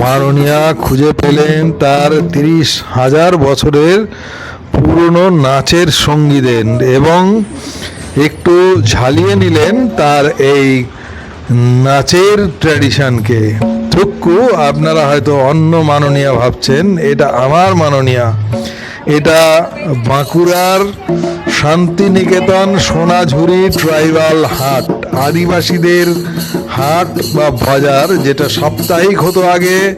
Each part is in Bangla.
মারণিয়া খুঁজে পেলেন তার তিরিশ হাজার বছরের পুরনো নাচের সঙ্গীদের এবং একটু ঝালিয়ে নিলেন তার এই নাচের ট্র্যাডিশনকে। থুক্কু, আপনারা হয়তো অন্য মাননীয়া ভাবছেন, এটা আমার মাননীয়া। এটা বাঁকুড়ার শান্তিনিকেতন সোনাঝুরি ট্রাইবাল হাট। আদিবাসীদের হাট বা বাজার যেটা সাপ্তাহিক হতো আগে,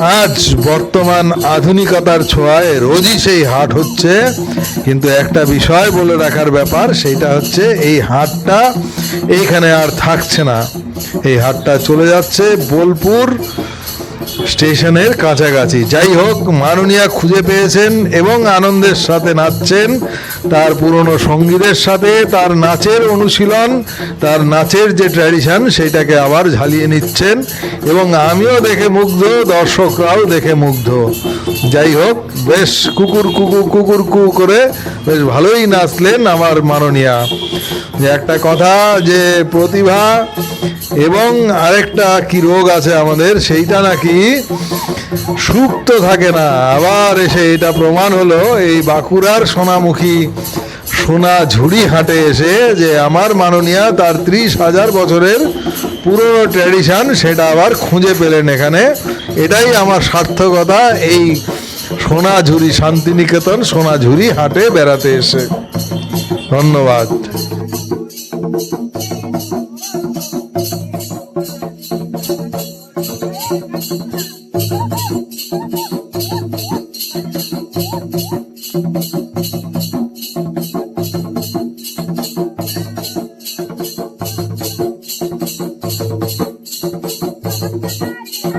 আজ বর্তমান আধুনিকতার ছোঁয়ায় রোজই সেই হাট হচ্ছে। কিন্তু একটা বিষয় বলে রাখার ব্যাপার সেইটা হচ্ছে এই হাটটা এইখানে আর থাকছে না। এই হাটটা চলে যাচ্ছে বোলপুর স্টেশনের কাছাকাছি। যাই হোক, মাননীয়া খুঁজে পেয়েছেন এবং আনন্দের সাথে নাচছেন। তার পুরনো সঙ্গীদের সাথে, তার নাচের অনুশীলন, তার নাচের যে ট্র্যাডিশন, সেটাকে আবার ঝালিয়ে নিচ্ছেন। এবং আমিও দেখে মুগ্ধ, দর্শকরাও দেখে মুগ্ধ। যাই হোক, বেশ কুকুর কুকুর কুকুর, কু করে বেশ ভালোই নাচলেন আমার মাননীয়া। যে একটা কথা, যে প্রতিভা এবং আরেকটা কি রোগ আছে আমাদের, সেইটা নাকি সুপ্ত থাকে না। আবার এসে এটা প্রমাণ হলো, এই বাঁকুড়ার সোনামুখী সোনা ঝুড়ি হাটে এসে যে আমার মাননীয়া তার ত্রিশ হাজার বছরের পুরনো ট্র্যাডিশান সেটা আবার খুঁজে পেলেন এখানে। এটাই আমার সার্থকতা, এই সোনাঝুরি শান্তিনিকেতন সোনাঝুরি হাটে বেড়াতে এসে। ধন্যবাদ।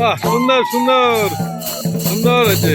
বাহ সুন্দর সুন্দর সুন্দর হয়েছে।